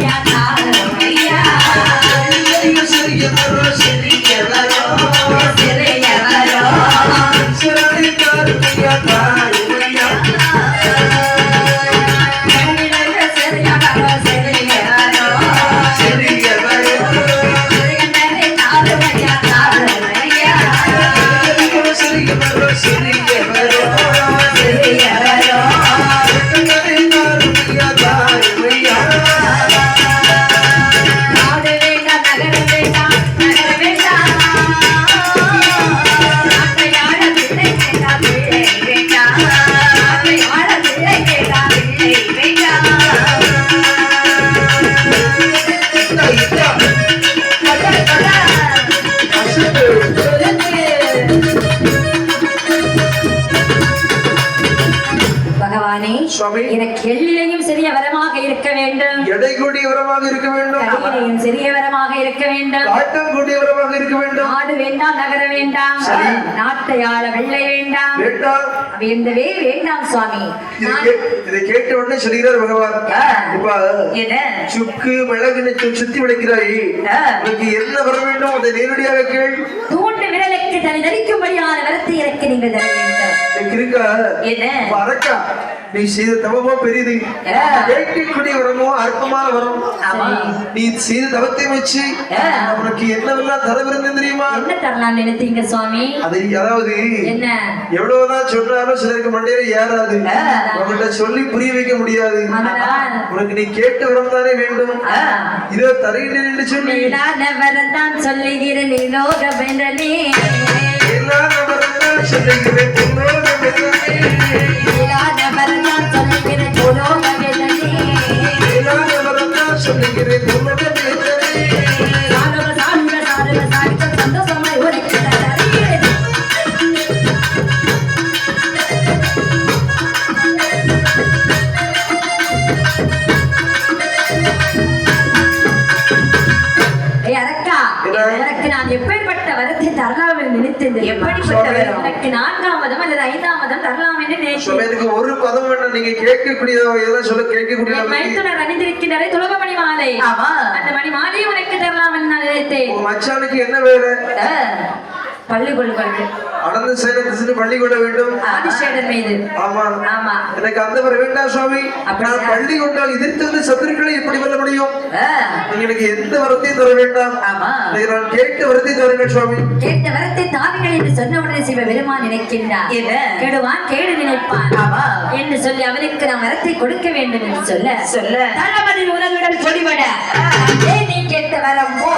தாருமையா பகவானே. எனக்கு எள்ளிலையும் சிறிய வரமாக இருக்க வேண்டும். எடை கூடிய உரமாக இருக்க வேண்டும். கடியிலையும் சிறிய வரமாக இருக்க வேண்டும். காட்டம் கூடிய உரமாக இருக்க வேண்டும். நாடு வேண்டாம் நகர வேண்டாம். நாட்டை ஆள வெள்ளை வேண்டாம். வேண்டாம். வேண்டவே வேண்டாம் சுவாமி. இதை கேட்ட உடனே சொல்கிறார் பகவான். என்ன? சுக்கு மிளகுன்னு சுத்தி விளைக்கிறாய். உனக்கு என்ன வர வேண்டும்? அதை நேரடியாக கேள். விரலுக்கு தனி தரிக்கும்படியான வரத்தை எனக்கு நீங்கள் தர வேண்டும். எனக்கு என்ன? அரக்கா நீ செய்த தவமோ பெரியது ஆ. கேட்கக்கூடிய வரமோ அற்பமான வரம். நீ செய்த தவத்தை வச்சு. நான் உனக்கு என்னவெல்லாம் தரவிருந்தேன் தெரியுமா? என்ன தரலாம் நினைத்தீங்க சுவாமி? அதை அதாவது என்ன? எவ்வளவுதான் சொன்னாலும் சிலருக்கு மண்டையில ஏறாது. உங்கள்கிட்ட சொல்லி புரிய வைக்க முடியாது. உனக்கு நீ கேட்டு வரம் தானே வேண்டும். இதோ தருகின்றேன் என்று சொல்லி. நீலான வரந்தான் சொல்லுகிறேன் நீலோக வென்றனே எல்லாம் நான் எப்பேற்பட்ட வரத்தை தரலாம் என்று நினைத்தேன் எப்படிப்பட்ட வரம்? உனக்கு நான்காம் மதம் அல்லது ஐந்தாம் மதம் தரலாம் என்று நினைத்தேன். ஒரு பதம் வேண்டாம். நீங்க கேட்கக்கூடியதோ இதெல்லாம் சொல்ல கேட்கக்கூடிய மைத்துனர் அணிந்திருக்கின்றாரே துலக மணி மாலை ஆமா. அந்த மணி மாலையை உனக்கு தரலாம் என்று நான் நினைத்தேன். மச்சானுக்கு என்ன வேலை? பள்ளி கொள்ளுங்கள் அனந்த சேனத்து பள்ளி கொள்ள வேண்டும். ஆதிசேடர் மீது. ஆமா. ஆமா. எனக்கு அந்த வர வேண்டாம் சுவாமி? நான் பள்ளி கொண்டால் எதிர்த்து வந்து சத்துருக்களை எப்படி வெல்ல முடியும்? எனக்கு எந்த வரத்தையும் தர வேண்டாம். ஆமா. நான் கேட்ட வரத்தை தருங்கள் சுவாமி. கேட்ட வரத்தை தாருங்கள் என்று சொன்ன உடனே சிவ பெருமான் நினைக்கின்றார்? கெடுவான் கேடு நினைப்பான். ஆமா. என்று சொல்லி அவனுக்கு நாம் வரத்தை கொடுக்க வேண்டும் என்று சொல்ல. சொல்ல. தளபதி உலகிடம் சொல்லிவிட. ஆ.